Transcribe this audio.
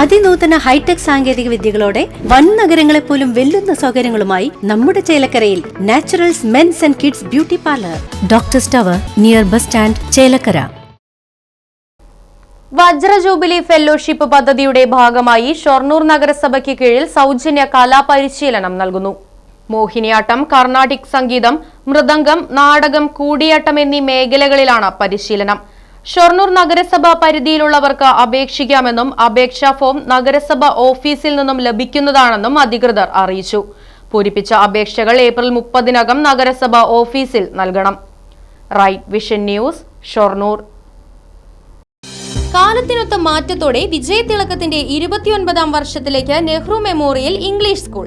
അതിനൂതന hi tech സാങ്കേതിക വിദ്യകളോടെ വൻ നഗരങ്ങളെ പോലും വെല്ലുന്ന സൗകര്യങ്ങളുമായി നമ്മുടെ ചേലക്കരയിൽ naturals men's and kids beauty parlour. Doctor സ്റ്റവർ near bus stand Chelakkara. വജ്ര jubilee fellowship പദ്ധതിയുടെ ഭാഗമായി ഷൊർണൂർ നഗരസഭയ്ക്ക് കീഴിൽ സൗജന്യ കലാപരിശീലനം നൽകുന്നു. മോഹിനിയാട്ടം കർണാടിക് സംഗീതം മൃദംഗം നാടകം കൂടിയാട്ടം എന്നീ മേഖലകളിലാണ് പരിശീലനം. ഷൊർണൂർ നഗരസഭ പരിധിയിലുള്ളവർക്ക് അപേക്ഷിക്കാമെന്നും അപേക്ഷാ ഫോം നഗരസഭ ഓഫീസിൽ നിന്നും ലഭിക്കുന്നതാണെന്നും അധികൃതർ അറിയിച്ചു. പൂരിപ്പിച്ച അപേക്ഷകൾ ഏപ്രിൽ മുപ്പതിനകം നഗരസഭ ഓഫീസിൽ നൽകണം. Right vision news Shoranur. കാലത്തിനൊത്ത മാറ്റത്തോടെ വിജയതിളക്കത്തിന്റെ ഇരുപത്തിയൊൻപതാം വർഷത്തിലേക്ക് നെഹ്റു മെമ്മോറിയൽ ഇംഗ്ലീഷ് സ്കൂൾ.